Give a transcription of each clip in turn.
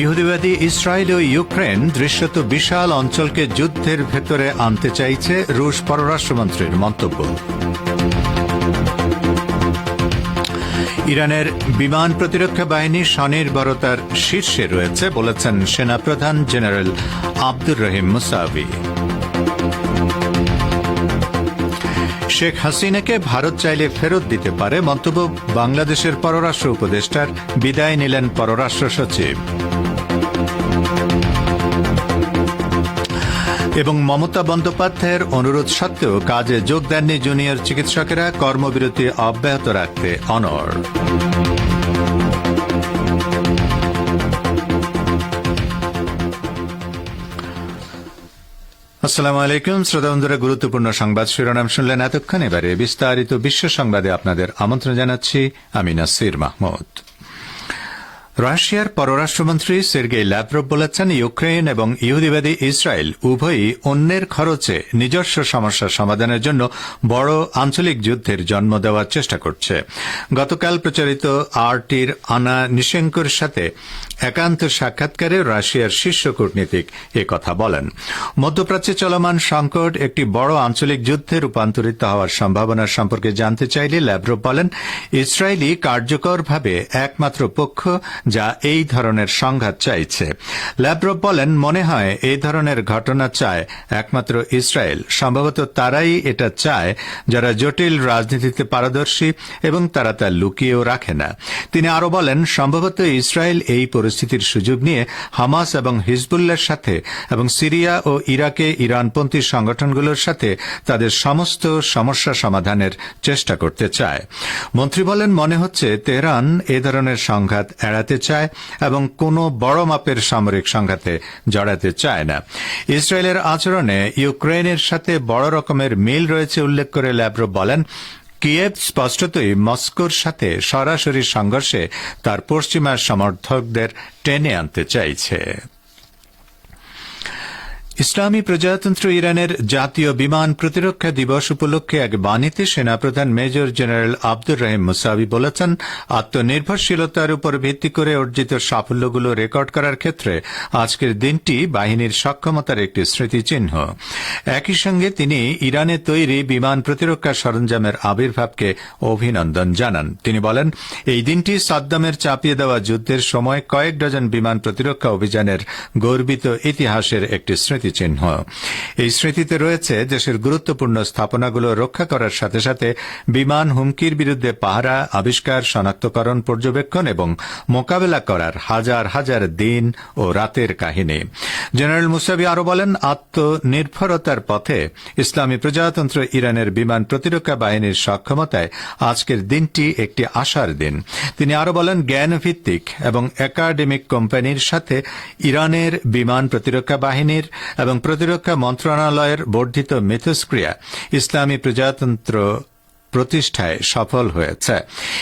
ইহুদিবাদী ইসরায়েল ও ইউক্রেন দৃশ্যত বিশাল অঞ্চলকে যুদ্ধের ভেতরে আনতে চাইছে রুশ পররাষ্ট্রমন্ত্রীর মন্তব্য। ইরানের বিমান প্রতিরক্ষা বাহিনী স্বনির্ভরতার শীর্ষে রয়েছে বলেছেন সেনাপ্রধান general Abdur Rahim Mousavi. Sheikh হাসিনাকে ভারত চাইলে ফেরত দিতে পারে মন্তব্য বাংলাদেশের পররাষ্ট্র উপদেষ্টার। বিদায় নিলেন পররাষ্ট্র সচিব। এবং মমতা বন্দ্যোপাধ্যায়ের অনুরোধ সত্ত্বেও কাজে যোগ দেননি জুনিয়র চিকিৎসকেরা, কর্মবিরতি অব্যাহত রাখতে অনড়। আসসালামু আলাইকুম, শ্রোতা বন্ধুরা, গুরুত্বপূর্ণ সংবাদ শিরোনাম শুনলেন এতক্ষণ এবারে বিস্তারিত বিশ্ব সংবাদে আপনাদের আমন্ত্রণ জানাচ্ছি আমি নাসির মাহমুদ। রাশিয়ার পররাষ্ট্রমন্ত্রী সের্গেই ল্যাভরভ বলেছেন ইউক্রেন এবং ইহুদিবাদী ইসরায়েল উভয়ই অন্যের খরচে নিজস্ব সমস্যা সমাধানের জন্য বড় আঞ্চলিক যুদ্ধের জন্ম দেওয়ার চেষ্টা করছে। গতকাল প্রচারিত আরটির আনা নিশেঙ্কর সাথে একান্ত সাক্ষাৎকারে রাশিয়ার শীর্ষ কূটনীতিক কথা বলেন। মধ্যপ্রাচ্যে চলমান সংকট একটি বড় আঞ্চলিক যুদ্ধে রূপান্তরিত হওয়ার সম্ভাবনা সম্পর্কে জানতে চাইলে ল্যাভরভ বলেন, ইসরায়েলি কার্যকরভাবে একমাত্র পক্ষ যা এই ধরনের সংঘাত চাইছে। ল্যাব্রভ বলেন, মনে হয় এই ধরনের ঘটনা চায় একমাত্র ইসরায়েল। সম্ভবত তারাই এটা চায় যারা জটিল রাজনীতিতে পারদর্শী এবং তারা তা লুকিয়েও রাখে না। তিনি আরও বলেন, সম্ভবত ইসরায়েল এই পরিস্থিতির সুযোগ নিয়ে হামাস এবং হিজবুল্লার সাথে এবং সিরিয়া ও ইরাকে ইরানপন্থী সংগঠনগুলোর সাথে তাদের সমস্ত সমস্যা সমাধানের চেষ্টা করতে চায়। মন্ত্রী বলেন, মনে হচ্ছে তেহরান এ ধরনের সংঘাত এড়াতে চায় এবং কোনো বড় মাপের সামরিক সংঘাতে জড়াতে চায় না। ইসরায়েলের আচরণে ইউক্রেনের সাথে বড় রকমের মিল রয়েছে উল্লেখ করে ল্যাব্রো বলেন কিয়েভ স্পষ্টতই মস্কোর সাথে সরাসরি সংঘর্ষে তার পশ্চিমা সমর্থকদের টেনে আনতে চাইছে। ইসলামী প্রজাতন্ত্র ইরানের জাতীয় বিমান প্রতিরক্ষা দিবস উপলক্ষে এক বাণীতে সেনাপ্রধান major general Abdur Rahim Mousavi বলেছেন, আত্মনির্ভরশীলতার উপর ভিত্তি করে অর্জিত সাফল্যগুলো রেকর্ড করার ক্ষেত্রে আজকের দিনটি বাহিনীর সক্ষমতার একটি স্মৃতিচিহ্ন। একই সঙ্গে তিনি ইরানে তৈরি বিমান প্রতিরক্ষা সরঞ্জামের আবির্ভাবকে অভিনন্দন জানান। তিনি বলেন, এই দিনটি সাদ্দামের চাপিয়ে দেওয়া যুদ্ধের সময় কয়েক ডজন বিমান প্রতিরক্ষা অভিযানের গর্বিত ইতিহাসের একটি স্মৃতি। স্মৃতিচিহ্ন। এই স্মৃতিতে রয়েছে দেশের গুরুত্বপূর্ণ স্থাপনাগুলো রক্ষা করার সাথে সাথে বিমান হুমকির বিরুদ্ধে পাহারা, আবিষ্কার, শনাক্তকরণ, পর্যবেক্ষণ এবং মোকাবেলা করার হাজার হাজার দিন ও রাতের কাহিনী। জেনারেল মুসাবি আরও বলেন, আত্মনির্ভরতার পথে ইসলামী প্রজাতন্ত্র ইরানের বিমান প্রতিরক্ষা বাহিনীর সক্ষমতায় আজকের দিনটি একটি আশার দিন। তিনি আরও বলেন জ্ঞান ভিত্তিক এবং একাডেমিক কোম্পানির সাথে ইরানের বিমান প্রতিরক্ষা বাহিনীর এবং প্রতিরক্ষা মন্ত্রণালয়ের বর্ধিত মিথস্ক্রিয়া ইসলামী প্রজাতন্ত্র প্রতিষ্ঠায় সফল হয়েছে।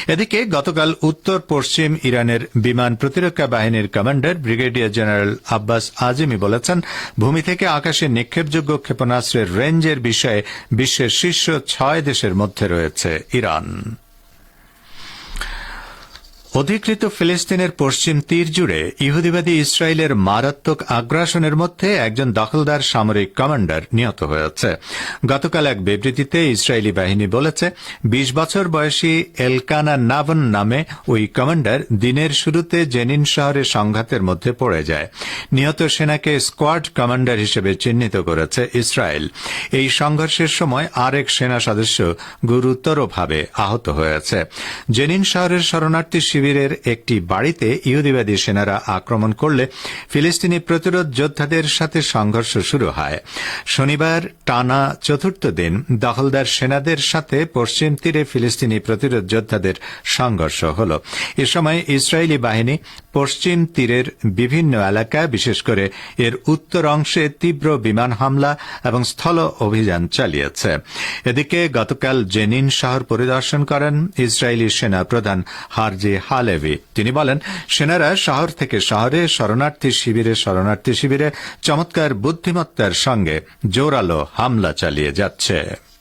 এদিকে গতকাল উত্তর পশ্চিম ইরানের বিমান প্রতিরক্ষা বাহিনীর commander brigadier general Abbas Azmi বলেছেন, ভূমি থেকে আকাশে নিক্ষেপযোগ্য ক্ষেপণাস্ত্রের রেঞ্জের বিষয়ে বিশ্বের শীর্ষ ছয় দেশের মধ্যে রয়েছে ইরান। অধিকৃত ফিলিস্তিনের পশ্চিম তীর জুড়ে ইহুদিবাদী ইসরায়েলের মারাত্মক আগ্রাসনের মধ্যে একজন দখলদার সামরিক কমান্ডার নিহত হয়েছে। গতকাল এক বিবৃতিতে ইসরায়েলি বাহিনী বলেছে, বিশ বছর বয়সী এলকানা নাভন নামে ওই কমান্ডার দিনের শুরুতে জেনিন শহরে সংঘাতের মধ্যে পড়ে যায়। নিহত সেনাকে স্কোয়াড কমান্ডার হিসেবে চিহ্নিত করেছে ইসরায়েল। এই সংঘর্ষের সময় আরেক সেনা সদস্য গুরুতরভাবে আহত হয়েছে। জেনিন শহরের শরণার্থী শিবিরের একটি বাড়িতে ইহুদিবাদী সেনারা আক্রমণ করলে ফিলিস্তিনি প্রতিরোধ যোদ্ধাদের সাথে সংঘর্ষ শুরু হয়। শনিবার টানা চতুর্থ দিন দখলদার সেনাদের সাথে পশ্চিম তীরে ফিলিস্তিনি প্রতিরোধ যোদ্ধাদের সংঘর্ষ হল। এ সময় ইসরায়েলি বাহিনী পশ্চিম তীরের বিভিন্ন এলাকা বিশেষ করে এর উত্তর অংশে তীব্র বিমান হামলা এবং স্থল অভিযান চালিয়েছে। এদিকে গতকাল জেনিন শহর পরিদর্শন করেন ইসরায়েলি সেনা প্রধান হারজি হালেভি। তিনি বলেন, সেনারা শহর থেকে শহরে শরণার্থী শিবিরে শরণার্থী শিবিরে চমৎকার বুদ্ধিমত্তার সঙ্গে জোরালো হামলা চালিয়ে যাচ্ছে।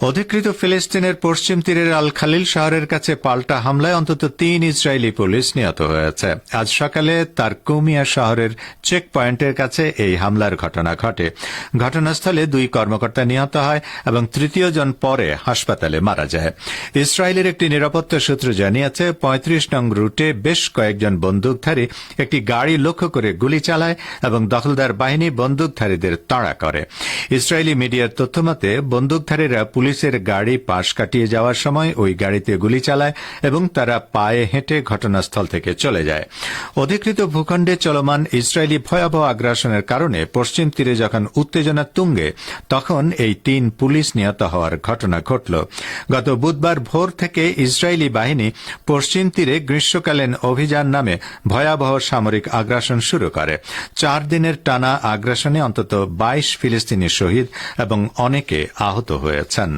অধিকৃত ফিলিস্তিনের পশ্চিম তীরের আল খালিল শহরের কাছে পাল্টা হামলায় অন্তত তিন ইসরায়েলি পুলিশ নিহত হয়েছে। আজ সকালে তার কুমিয়া শহরের চেক পয়েন্টের কাছে এই হামলার ঘটনা ঘটে। ঘটনাস্থলে দুই কর্মকর্তা নিহত হয় এবং তৃতীয় জন পরে হাসপাতালে মারা যায়। ইসরায়েলের একটি নিরাপত্তা সূত্র জানিয়েছে, পঁয়ত্রিশ নং রুটে বেশ কয়েকজন বন্দুকধারী একটি গাড়ি লক্ষ্য করে গুলি চালায় এবং দখলদার বাহিনী বন্দুকধারীদের তাড়া করে। ইসরায়েলি মিডিয়ার তথ্যমতে, বন্দুকধারীরা পুলিশের গাড়ি পাশ কাটিয়ে যাওয়ার সময় ওই গাড়িতে গুলি চালায় এবং তারা পায়ে হেঁটে ঘটনাস্থল থেকে চলে যায়। অধিকৃত ভূখণ্ডে চলমান ইসরায়েলি ভয়াবহ আগ্রাসনের কারণে পশ্চিম তীরে যখন উত্তেজনা তুঙ্গে, তখন এই তিন পুলিশ নিহত হওয়ার ঘটনা ঘটল। গত বুধবার ভোর থেকে ইসরায়েলি বাহিনী পশ্চিম তীরে গ্রীষ্মকালীন অভিযান নামে ভয়াবহ সামরিক আগ্রাসন শুরু করে। চার দিনের টানা আগ্রাসনে অন্তত বাইশ ফিলিস্তিনি শহীদ এবং অনেকে আহত হয়েছেন।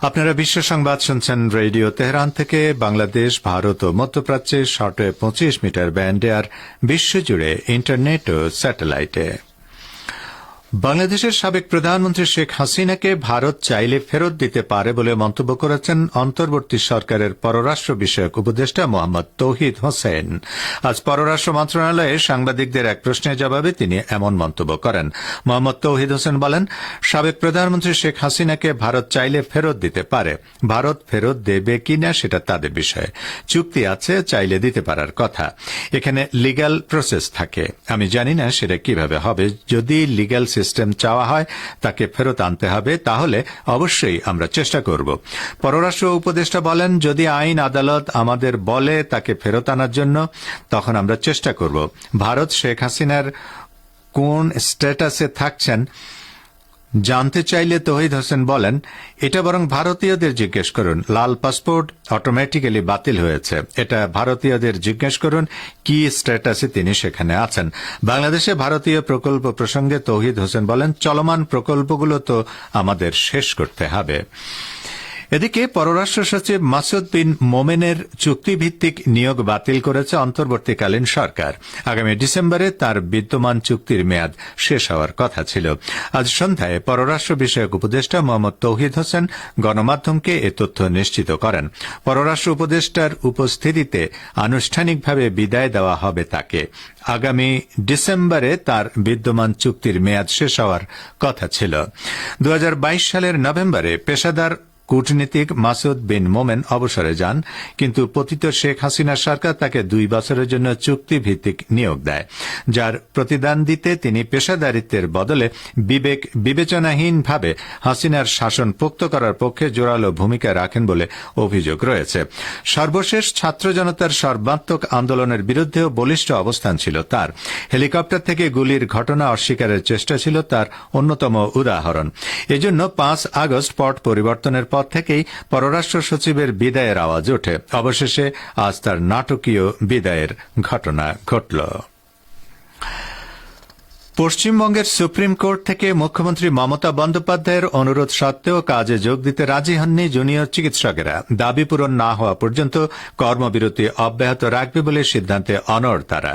আপনারা বিশ্ব সংবাদ শুনছেন রেডিও তেহরান থেকে। বাংলাদেশ, ভারত ও মধ্যপ্রাচ্যে শর্টে পঁচিশ মিটার ব্যান্ডে আর বিশ্বজুড়ে ইন্টারনেট ও স্যাটেলাইটে। বাংলাদেশের সাবেক প্রধানমন্ত্রী শেখ হাসিনাকে ভারত চাইলে ফেরত দিতে পারে বলে মন্তব্য করেছেন অন্তর্বর্তী সরকারের পররাষ্ট্র বিষয়ক উপদেষ্টা মোহাম্মদ তৌহিদ হোসেন। আজ পররাষ্ট্র মন্ত্রণালয়ে সাংবাদিকদের এক প্রশ্নের জবাবে তিনি এমন মন্তব্য করেন। মোহাম্মদ তৌহিদ হোসেন বলেন, সাবেক প্রধানমন্ত্রী শেখ হাসিনাকে ভারত চাইলে ফেরত দিতে পারে। ভারত ফেরত দেবে কিনা সেটা তাদের বিষয়। চুক্তি আছে, চাইলে দিতে পারার কথা। এখানে লিগ্যাল প্রসেস থাকে। আমি জানি না সেটা কীভাবে হবে। যদি লিগ্যাল সিস্টেম চাওয়া হয়, তাকে ফেরত আনতে হবে, তাহলে অবশ্যই আমরা চেষ্টা করব। পররাষ্ট্র উপদেষ্টা বলেন, যদি আইন আদালত আমাদের বলে তাকে ফেরত আনার জন্য, তখন আমরা চেষ্টা করব। ভারত শেখ হাসিনার কোন স্ট্যাটাসে থাকছেন জানতে চাইলে তহিদ হোসেন বলেন, এটা বরং ভারতীয়দের জিজ্ঞেস করুন। লাল পাসপোর্ট অটোমেটিক্যালি বাতিল হয়েছে। এটা ভারতীয়দের জিজ্ঞেস করুন কি স্ট্যাটাসে তিনি সেখানে আছেন। বাংলাদেশে ভারতীয় প্রকল্প প্রসঙ্গে তৌহিদ হোসেন বলেন, চলমান প্রকল্পগুলো তো আমাদের শেষ করতে হবে। এদিকে পররাষ্ট্র সচিব মাসুদ বিন মোমেনের চুক্তিভিত্তিক নিয়োগ বাতিল করেছে অন্তর্বর্তীকালীন সরকার। আগামী ডিসেম্বরে তার বিদ্যমান চুক্তির মেয়াদ শেষ হওয়ার কথা ছিল। আজ সন্ধ্যায় পররাষ্ট্র বিষয়ক উপদেষ্টা মোহাম্মদ তৌহিদ হোসেন গণমাধ্যমকে এ তথ্য নিশ্চিত করেন। পররাষ্ট্র উপদেষ্টার উপস্থিতিতে আনুষ্ঠানিকভাবে বিদায় দেওয়া হবে তাকে। আগামী ডিসেম্বরে তার বিদ্যমান চুক্তির মেয়াদ শেষ হওয়ার কথা ছিল। দু হাজার বাইশ সালের নভেম্বরে পেশাদার কূটনীতিক মাসুদ বিন মোমেন অবসরে যান, কিন্তু পতিত শেখ হাসিনা সরকার তাকে দুই বছরের জন্য চুক্তি ভিত্তিক নিয়োগ দেয়, যার প্রতিদান দিতে তিনি পেশাদারিত্বের বদলে বিবেক বিবেচনাহীনভাবে হাসিনার শাসন পোক্ত করার পক্ষে জোরালো ভূমিকা রাখেন বলে অভিযোগ রয়েছে। সর্বশেষ ছাত্র জনতার সর্বাত্মক আন্দোলনের বিরুদ্ধেও বলিষ্ঠ অবস্থান ছিল তার। হেলিকপ্টার থেকে গুলির ঘটনা অস্বীকারের চেষ্টা ছিল তার অন্যতম উদাহরণ। এজন্য পাঁচ আগস্ট পট পরিবর্তনের পর থেকেই পররাষ্ট্র সচিবের বিদায়ের আওয়াজ ওঠে। অবশেষে আজ তার নাটকীয় বিদায়ের ঘটনা ঘটল। পশ্চিমবঙ্গের সুপ্রিম কোর্ট থেকে মুখ্যমন্ত্রী মমতা বন্দ্যোপাধ্যায়ের অনুরোধ সত্ত্বেও কাজে যোগ দিতে রাজি হননি জুনিয়র চিকিৎসকেরা। দাবি পূরণ না হওয়া পর্যন্ত কর্মবিরতি অব্যাহত রাখবে বলে সিদ্ধান্তে অনড় তারা।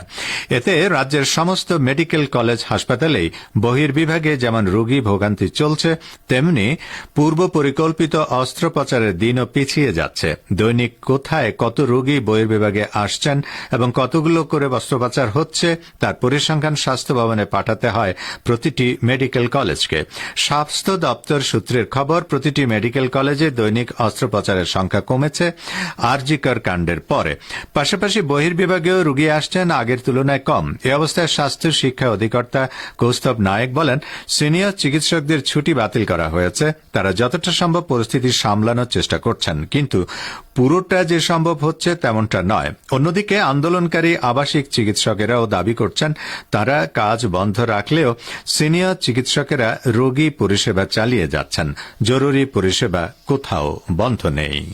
এতে রাজ্যের সমস্ত মেডিকেল কলেজ হাসপাতালেই বহির্বিভাগে যেমন রোগী ভোগান্তি চলছে, তেমনি পূর্ব পরিকল্পিত অস্ত্রোপচারের দিনও পিছিয়ে যাচ্ছে। দৈনিক কোথায় কত রোগী বহির্বিভাগে আসছেন এবং কতগুলো করে অস্ত্রোপচার হচ্ছে তার পরিসংখ্যান স্বাস্থ্য ভবনে পাঠাতে হয় প্রতিটি মেডিকেল কলেজকে। স্বাস্থ্য দপ্তর সূত্রের খবর, প্রতিটি মেডিকেল কলেজে দৈনিক অস্ত্রোপচারের সংখ্যা কমেছে আরজিকর কাণ্ডের পরে। পাশাপাশি বহির্বিভাগেও রুগী আসছেন, আগের তুলনায় কম। এ অবস্থায় স্বাস্থ্য শিক্ষা অধিকর্তা কৌস্তব নায়েক বলেন, সিনিয়র চিকিৎসকদের ছুটি বাতিল করা হয়েছে। তারা যতটা সম্ভব পরিস্থিতি সামলানোর চেষ্টা করছেন। কিন্তু পুরোটা যে সম্ভব হচ্ছে তেমনটা নয়। অন্যদিকে আন্দোলনকারী আবাসিক চিকিৎসকেরাও দাবি করছেন, তারা কাজ বন্ধ রাখলেও সিনিয়র চিকিৎসকেরা রোগী পরিষেবা চালিয়ে যাচ্ছেন। জরুরি পরিষেবা কোথাও বন্ধ নেই।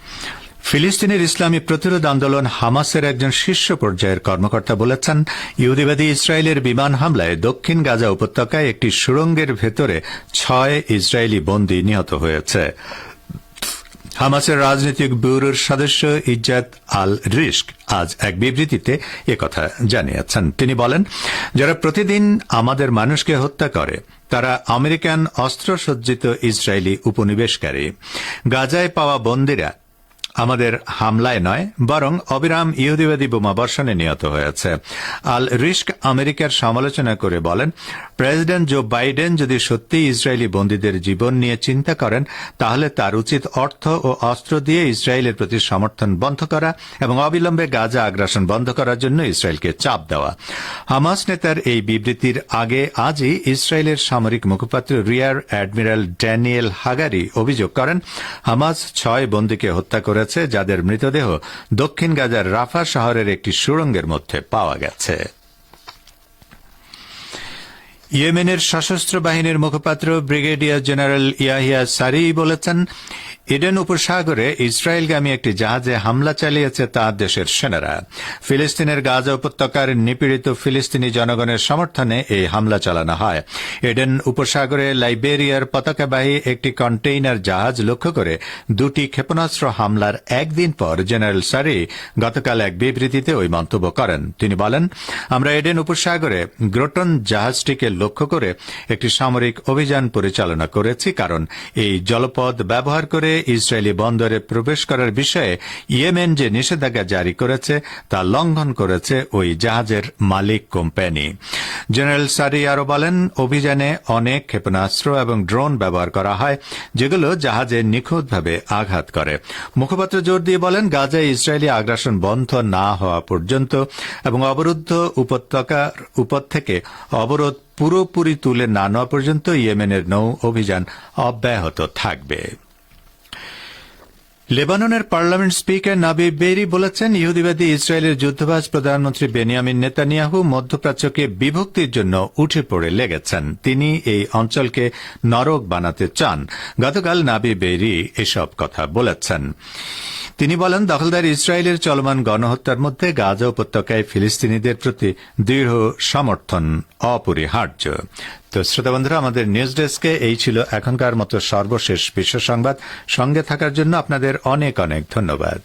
ফিলিস্তিনের ইসলামী প্রতিরোধ আন্দোলন হামাসের একজন শীর্ষ পর্যায়ের কর্মকর্তা বলেছেন, ইহুদিবাদী ইসরায়েলের বিমান হামলায় দক্ষিণ গাজা উপত্যকায় একটি সুড়ঙ্গের ভেতরে ছয় ইসরায়েলি বন্দী নিহত হয়েছে। হামাসের রাজনৈতিক ব্যুরোর সদস্য ইজ্জাত আল রিস্ক আজ এক বিবৃতিতে একথা জানিয়েছেন। তিনি বলেন, যারা প্রতিদিন আমাদের মানুষকে হত্যা করে, তারা আমেরিকান অস্ত্রসজ্জিত ইসরায়েলি উপনিবেশকারী। গাজায় পাওয়া বন্দীরা আমাদের হামলায় নয়, বরং অবিরাম ইহুদিবাদী বোমা বর্ষণে নিহত হয়েছে। আল রিস্ক আমেরিকার সমালোচনা করে বলেন, প্রেসিডেন্ট জো বাইডেন যদি সত্যি ইসরায়েলি বন্দীদের জীবন নিয়ে চিন্তা করেন, তাহলে তার উচিত অর্থ ও অস্ত্র দিয়ে ইসরায়েলের প্রতি সমর্থন বন্ধ করা এবং অবিলম্বে গাজা আগ্রাসন বন্ধ করার জন্য ইসরায়েলকে চাপ দেওয়া। হামাস নেতার এই বিবৃতির আগে আজই ইসরায়েলের সামরিক মুখপাত্র রিয়ার অ্যাডমিরাল ড্যানিয়েল হাগারি অভিযোগ করেন, হামাস ছয় বন্দীকে হত্যা করেছে যাদের মৃতদেহ দক্ষিণ গাজার রাফা শহরের একটি সুড়ঙ্গের মধ্যে পাওয়া গেছে। ইয়েমেনের সশস্ত্র বাহিনীর মুখপাত্র ব্রিগেডিয়ার জেনারেল ইয়াহিয়া সারি বলেছেন ইডেন উপসাগরে ইসরায়েলগামী একটি জাহাজে হামলা চালিয়েছে তার দেশের সেনারা। ফিলিস্তিনের গাজা উপত্যকার নিপীড়িত ফিলিস্তিনি জনগণের সমর্থনে এই হামলা চালানো হয়। এডেন উপসাগরে লাইবেরিয়ার পতাকাবাহী একটি কন্টেইনার জাহাজ লক্ষ্য করে দুটি ক্ষেপণাস্ত্র হামলার একদিন পর জেনারেল সারি গতকাল এক বিবৃতিতে ওই মন্তব্য করেন। তিনি বলেন, আমরা এডেন উপসাগরে গ্রোটন জাহাজটিকে লক্ষ্য করে একটি সামরিক অভিযান পরিচালনা করেছি কারণ এই জলপথ ব্যবহার করে ইসরায়েলি বন্দরে প্রবেশ করার বিষয়ে ইয়েমেন যে নিষেধাজ্ঞা জারি করেছে, তা লঙ্ঘন করেছে ওই জাহাজের মালিক কোম্পানি। জেনারেল সারি আরও বলেন, অভিযানে অনেক ক্ষেপণাস্ত্র এবং ড্রোন ব্যবহার করা হয়, যেগুলো জাহাজে নিখুঁতভাবে আঘাত করে। মুখপাত্র জোর দিয়ে বলেন, গাজায় ইসরায়েলি আগ্রাসন বন্ধ না হওয়া পর্যন্ত এবং অবরুদ্ধ উপত্যকার উপর থেকে অবরোধ পুরোপুরি তুলে না নেওয়া পর্যন্ত ইয়েমেনের নৌ অভিযান অব্যাহত থাকবে। লেবাননের পার্লামেন্ট স্পিকার নাবি বেরি বলেছেন, ইহুদিবাদী ইসরায়েলের যুদ্ধবাজ প্রধানমন্ত্রী বেনিয়ামিন নেতানিয়াহু মধ্যপ্রাচ্যকে বিভক্তির জন্য উঠে পড়ে লেগেছেন। তিনি এই অঞ্চলকে নরক বানাতে চান। গতকাল নাবি বেরি এসব কথা বলেছেন। তিনি বলেন, দখলদার ইসরায়েলের চলমান গণহত্যার মধ্যে গাজা উপত্যকায় ফিলিস্তিনিদের প্রতি দৃঢ় সমর্থন অপরিহার্য। তো শ্রোতা বন্ধুরা, আমাদের নিউজ ডেস্কে এই ছিল এখনকার মতো সর্বশেষ বিশ্ব সংবাদ। সঙ্গে থাকার জন্য আপনাদের অনেক অনেক ধন্যবাদ।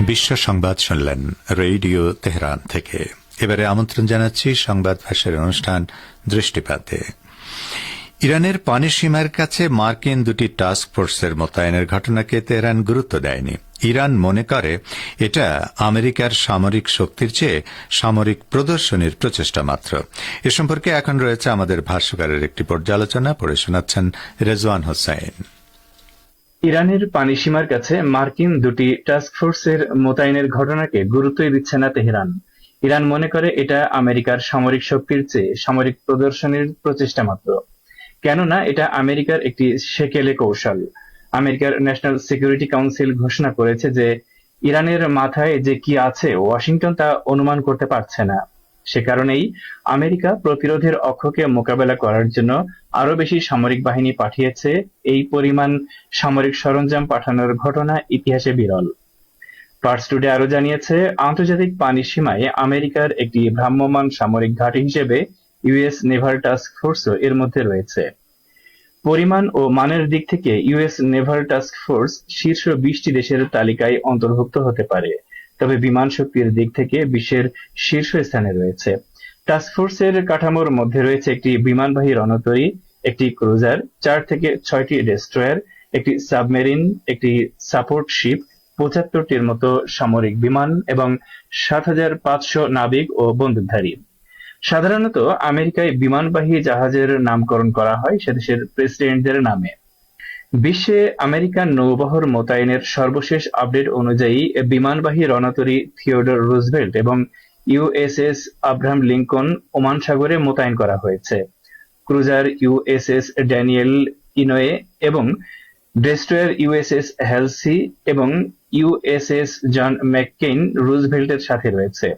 বিশ্ব সংবাদ শুনলেন রেডিও তেহরান থেকে। এবারে আমন্ত্রণ জানাচ্ছি সংবাদ ভাষার অনুষ্ঠান দৃষ্টিপাতে। ইরানের পানি সীমার কাছে মার্কিন দুটি টাস্ক ফোর্সের মোতায়েনের ঘটনাকে তেহরান গুরুত্ব দেয়নি। ইরান মনে করে, এটা আমেরিকার সামরিক শক্তির চেয়ে সামরিক প্রদর্শনীর প্রচেষ্টা মাত্র। এ সম্পর্কে এখন রয়েছে আমাদের ভাষ্যকারের একটি পর্যালোচনা, পড়ে শোনাচ্ছেন রেজওয়ান হোসাইন ইরানের পানিসীমার কাছে মার্কিন দুটি টাস্ক ফোর্সের মোতায়েনের ঘটনাকে গুরুত্বই দিচ্ছে না তেহরান। ইরান মনে করে এটা আমেরিকার সামরিক শক্তির চেয়ে সামরিক প্রদর্শনীর প্রচেষ্টা মাত্র। কেননা এটা আমেরিকার একটি সেকেলে কৌশল। আমেরিকার ন্যাশনাল সিকিউরিটি কাউন্সিল ঘোষণা করেছে যে ইরানের মাথায় যে কি আছে, ওয়াশিংটন তা অনুমান করতে পারছে না। সে কারণেই আমেরিকা প্রতিরোধের অক্ষকে মোকাবেলা করার জন্য আরও বেশি সামরিক বাহিনী পাঠিয়েছে। এই পরিমাণ সামরিক সরঞ্জাম পাঠানোর ঘটনা ইতিহাসে বিরল। পার্স টুডে আরও জানিয়েছে, আন্তর্জাতিক পানি সীমায় আমেরিকার একটি ভ্রাম্যমাণ সামরিক ঘাঁটি হিসেবে ইউএস নেভাল টাস্ক ফোর্সও এর মধ্যে রয়েছে। পরিমাণ ও মানের দিক থেকে ইউএস নেভাল টাস্ক ফোর্স শীর্ষ বিশটি দেশের তালিকায় অন্তর্ভুক্ত হতে পারে, তবে বিমান শক্তির দিক থেকে বিশ্বের শীর্ষ স্থানে রয়েছে। টাস্ক ফোর্সের কাঠামোর মধ্যে রয়েছে একটি বিমানবাহী রণতরী, একটি ক্রুজার, চার থেকে ছয়টি ডেস্ট্রয়ার, একটি সাবমেরিন, একটি সাপোর্ট শিপ, পঁচাত্তরটির মতো সামরিক বিমান এবং সাত হাজার পাঁচশো নাবিক ও বন্দুকধারী। সাধারণত আমেরিকায় বিমানবাহী জাহাজের নামকরণ করা হয়, সে দেশের প্রেসিডেন্টদের নামে। বিশ্বে আমেরিকান নৌবহর মোতায়েনের সর্বশেষ আপডেট অনুযায়ী বিমানবাহী রণতরী থিওডর রুজভেল্ট এবং ইউএসএস আব্রাহাম লিঙ্কন ওমান সাগরে মোতায়েন করা হয়েছে। ক্রুজার ইউএসএস ড্যানিয়েল ইনোয়ে এবং ডেস্ট্রয়ার ইউএসএস হেলসি এবং ইউএসএস জন ম্যাককেইন রুজভেল্টের সাথে রয়েছে।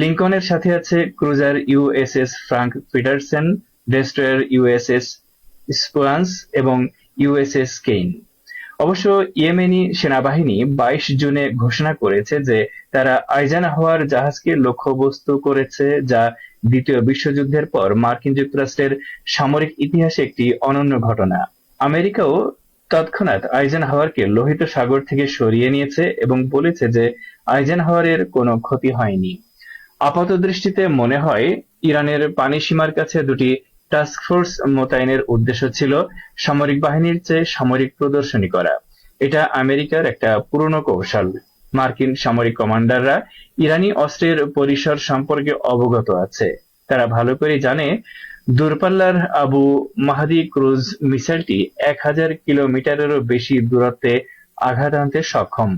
লিঙ্কনের সাথে আছে cruiser USS Frank Petersen, destroyer USS Spruance এবং ইউএসএস কেইন। অবশ্য ইয়েমেনি সেনাবাহিনী বাইশ জুনে ঘোষণা করেছে যে তারা আইজান হওয়ার জাহাজকে লক্ষ্যবস্তু করেছে, যা দ্বিতীয় বিশ্বযুদ্ধের পর মার্কিন যুক্তরাষ্ট্রের সামরিক ইতিহাসে একটি অনন্য ঘটনা। আমেরিকাও তৎক্ষণাৎ আইজেন হাওয়ারকে লোহিত সাগর থেকে সরিয়ে নিয়েছে এবং বলেছে যে আইজেন হাওয়ারের কোনো ক্ষতি হয়নি। আপাত দৃষ্টিতে মনে হয় ইরানের পানি সীমার কাছে দুটি টাস্ক ফোর্স মোতায়েনের উদ্দেশ্য ছিল সামরিক বাহিনীর চেয়ে সামরিক প্রদর্শনী করা। এটা আমেরিকার একটা পুরনো কৌশল। মার্কিন সামরিক কমান্ডাররা ইরানি অস্ত্রের পরিসর সম্পর্কে অবগত আছে। তারা ভালো করে জানে, দূরপাল্লার আবু মাহাদি ক্রুজ মিসাইলটি এক হাজার কিলোমিটারেরও বেশি দূরত্বে আঘাত আনতে সক্ষম।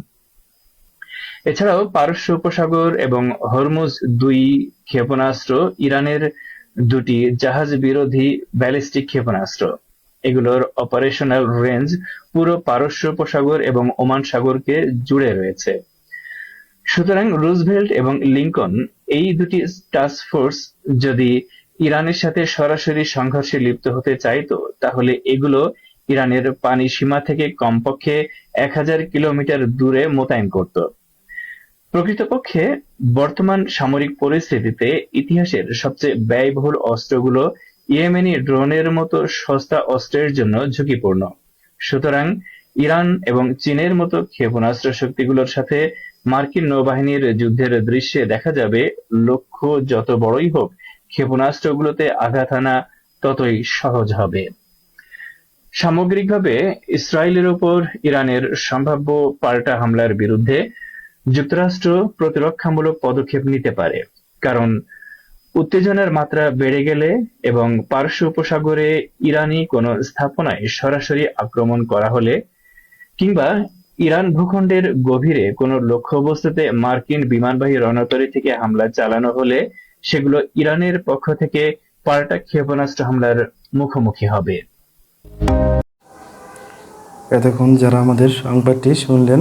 এছাড়াও পারস্য উপসাগর এবং হরমুজ দুই ক্ষেপণাস্ত্র, ইরানের দুটি জাহাজ বিরোধী ব্যালিস্টিক ক্ষেপণাস্ত্র। এগুলোর অপারেশনাল রেঞ্জ পুরো পারস্য উপসাগর এবং ওমান সাগরকে জুড়ে রয়েছে। সুতরাং রুজভেল্ট এবং লিঙ্কন এই দুটি টাস্ক ফোর্স যদি ইরানের সাথে সরাসরি সংঘর্ষে লিপ্ত হতে চাইতো তাহলে এগুলো ইরানের পানি সীমা থেকে কমপক্ষে এক হাজার কিলোমিটার দূরে মোতায়েন করত। প্রকৃতপক্ষে বর্তমান সামরিক পরিস্থিতিতে ইতিহাসের সবচেয়ে ব্যয়বহুল অস্ত্রগুলো ইয়েমেনি ড্রোনের মতো সস্তা অস্ত্রের জন্য ঝুঁকিপূর্ণ। সুতরাং ইরান এবং চীনের মতো ক্ষেপণাস্ত্র শক্তিগুলোর সাথে মার্কিন নৌবাহিনীর যুদ্ধের দৃশ্যে দেখা যাবে, লক্ষ্য যত বড়ই হোক, ক্ষেপণাস্ত্রগুলোতে আঘাত আনা ততই সহজ হবে। সামগ্রিকভাবে ইসরায়েলের উপর ইরানের সম্ভাব্য পাল্টা হামলার বিরুদ্ধে যুক্তরাষ্ট্র প্রতিরক্ষামূলক পদক্ষেপ নিতে পারে, কারণ উত্তেজনার মাত্রা বেড়ে গেলে এবং পারস্য উপসাগরে ইরানি কোনো স্থাপনায় সরাসরি আক্রমণ করা হলে কিংবা ইরান ভূখণ্ডের গভীরে কোনো লক্ষ্যবস্তুতে মার্কিন বিমানবাহী রণতরী থেকে হামলা চালানো হলে সেগুলো ইরানের পক্ষ থেকে পাল্টা ক্ষেপণাস্ত্র হামলার মুখোমুখি হবে। এতক্ষণ যারা আমাদের সংবাদটি শুনলেন